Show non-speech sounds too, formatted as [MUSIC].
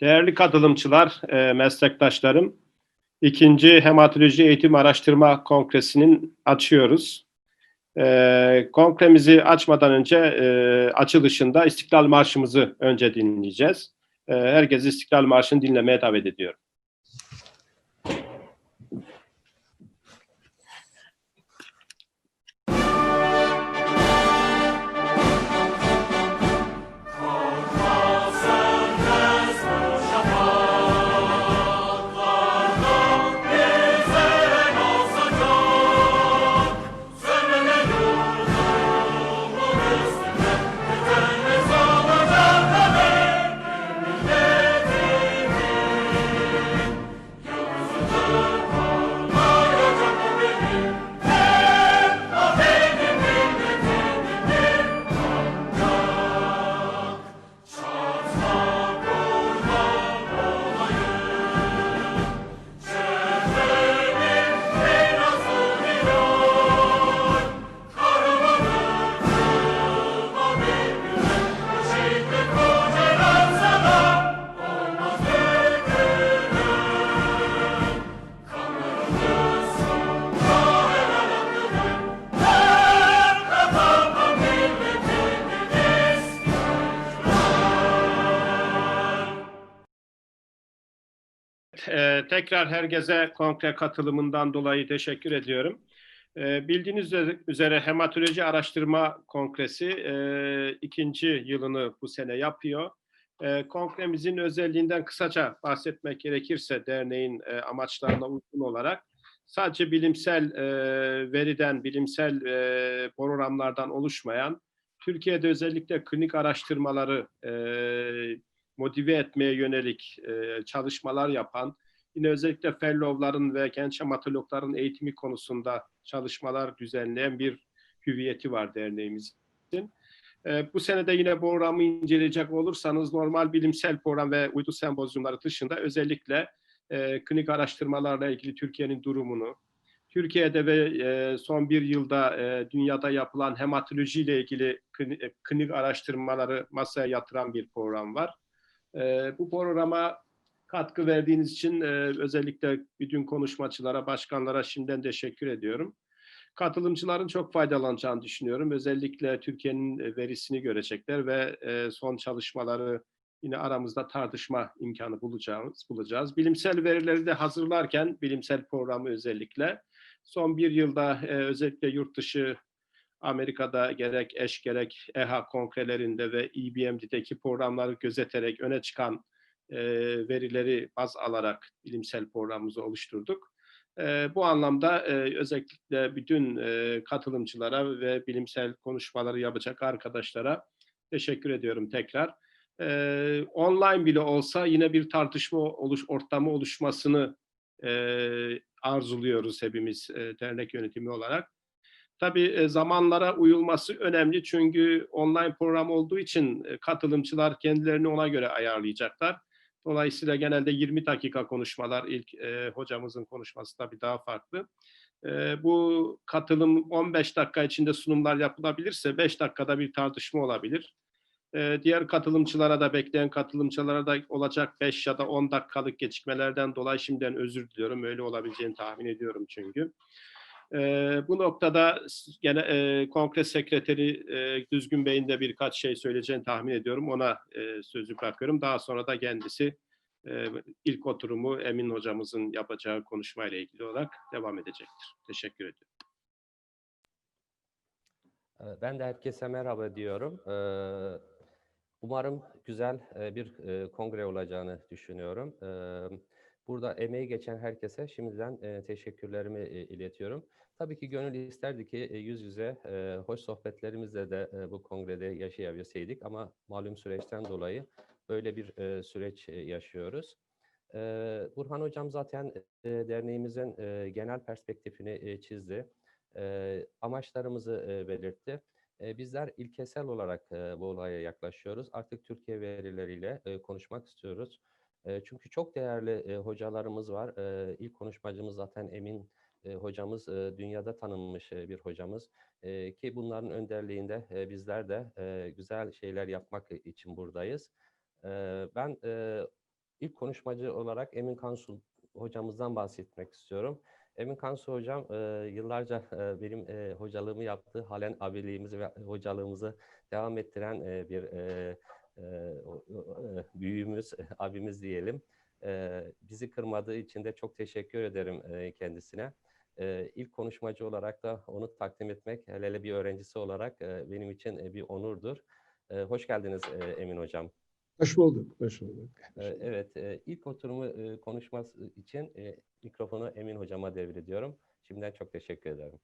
Değerli katılımcılar, e, meslektaşlarım, ikinci Hematoloji Eğitim Araştırma Kongresi'nin açıyoruz. E, kongremizi açmadan önce e, açılışında İstiklal Marşımızı önce dinleyeceğiz. Herkesi İstiklal Marşı'nı dinlemeye davet ediyorum. Ee, tekrar herkese kongre katılımından dolayı teşekkür ediyorum. Ee, bildiğiniz üzere Hematoloji Araştırma Kongresi e, ikinci yılını bu sene yapıyor. E, kongremizin özelliğinden kısaca bahsetmek gerekirse derneğin e, amaçlarına uygun olarak sadece bilimsel e, veriden, bilimsel e, programlardan oluşmayan, Türkiye'de özellikle klinik araştırmaları e, motive etmeye yönelik e, çalışmalar yapan, yine özellikle fellowların ve genç hematologların eğitimi konusunda çalışmalar düzenleyen bir hüviyeti var derneğimizin. E, bu sene de yine programı inceleyecek olursanız normal bilimsel program ve uydu sempozyumları dışında özellikle e, klinik araştırmalarla ilgili Türkiye'nin durumunu, Türkiye'de ve e, son bir yılda e, dünyada yapılan hematoloji ile ilgili klinik, e, klinik araştırmaları masaya yatıran bir program var. E, bu programa katkı verdiğiniz için e, özellikle bütün konuşmacılara, başkanlara şimdiden teşekkür ediyorum. Katılımcıların çok faydalanacağını düşünüyorum. Özellikle Türkiye'nin e, verisini görecekler ve e, son çalışmaları yine aramızda tartışma imkanı bulacağız. bulacağız. Bilimsel verileri de hazırlarken, bilimsel programı özellikle, son bir yılda e, özellikle yurt dışı Amerika'da gerek eş gerek EHA kongrelerinde ve EBMD'deki programları gözeterek öne çıkan e, verileri baz alarak bilimsel programımızı oluşturduk. E, bu anlamda e, özellikle bütün e, katılımcılara ve bilimsel konuşmaları yapacak arkadaşlara teşekkür ediyorum tekrar. E, online bile olsa yine bir tartışma oluş, ortamı oluşmasını e, arzuluyoruz hepimiz e, dernek yönetimi olarak. Tabii e, zamanlara uyulması önemli çünkü online program olduğu için e, katılımcılar kendilerini ona göre ayarlayacaklar. Dolayısıyla genelde 20 dakika konuşmalar, ilk e, hocamızın konuşması tabii daha farklı. E, bu katılım 15 dakika içinde sunumlar yapılabilirse 5 dakikada bir tartışma olabilir. E, diğer katılımcılara da bekleyen katılımcılara da olacak 5 ya da 10 dakikalık gecikmelerden dolayı şimdiden özür diliyorum. Öyle olabileceğini tahmin ediyorum çünkü. E, bu noktada gene e, kongre sekreteri e, Düzgün Bey'in de birkaç şey söyleyeceğini tahmin ediyorum. Ona e, sözü bırakıyorum. Daha sonra da kendisi e, ilk oturumu Emin hocamızın yapacağı konuşmayla ilgili olarak devam edecektir. Teşekkür ediyorum. Ben de herkese merhaba diyorum. Umarım güzel bir kongre olacağını düşünüyorum. Burada emeği geçen herkese şimdiden e, teşekkürlerimi e, iletiyorum. Tabii ki gönül isterdi ki e, yüz yüze e, hoş sohbetlerimizle de e, bu kongrede yaşayabilseydik ama malum süreçten dolayı böyle bir e, süreç e, yaşıyoruz. E, Burhan Hocam zaten e, derneğimizin e, genel perspektifini e, çizdi. E, amaçlarımızı e, belirtti. Bizler ilkesel olarak bu olaya yaklaşıyoruz. Artık Türkiye verileriyle konuşmak istiyoruz. Çünkü çok değerli hocalarımız var. İlk konuşmacımız zaten Emin hocamız, dünyada tanınmış bir hocamız. Ki bunların önderliğinde bizler de güzel şeyler yapmak için buradayız. Ben e, ilk konuşmacı olarak Emin Kansu hocamızdan bahsetmek istiyorum. Emin Kansu hocam e, yıllarca e, benim e, hocalığımı yaptı, halen abiliğimizi ve hocalığımızı devam ettiren e, bir e, e, e, büyüğümüz, [LAUGHS] abimiz diyelim. E, bizi kırmadığı için de çok teşekkür ederim e, kendisine. E, ilk konuşmacı olarak da onu takdim etmek, hele hele bir öğrencisi olarak e, benim için e, bir onurdur. E, hoş geldiniz e, Emin hocam. Hoş bulduk, hoş bulduk. E, evet, e, ilk oturumu e, konuşması için e, mikrofonu Emin hocama devrediyorum. Şimdiden çok teşekkür ederim.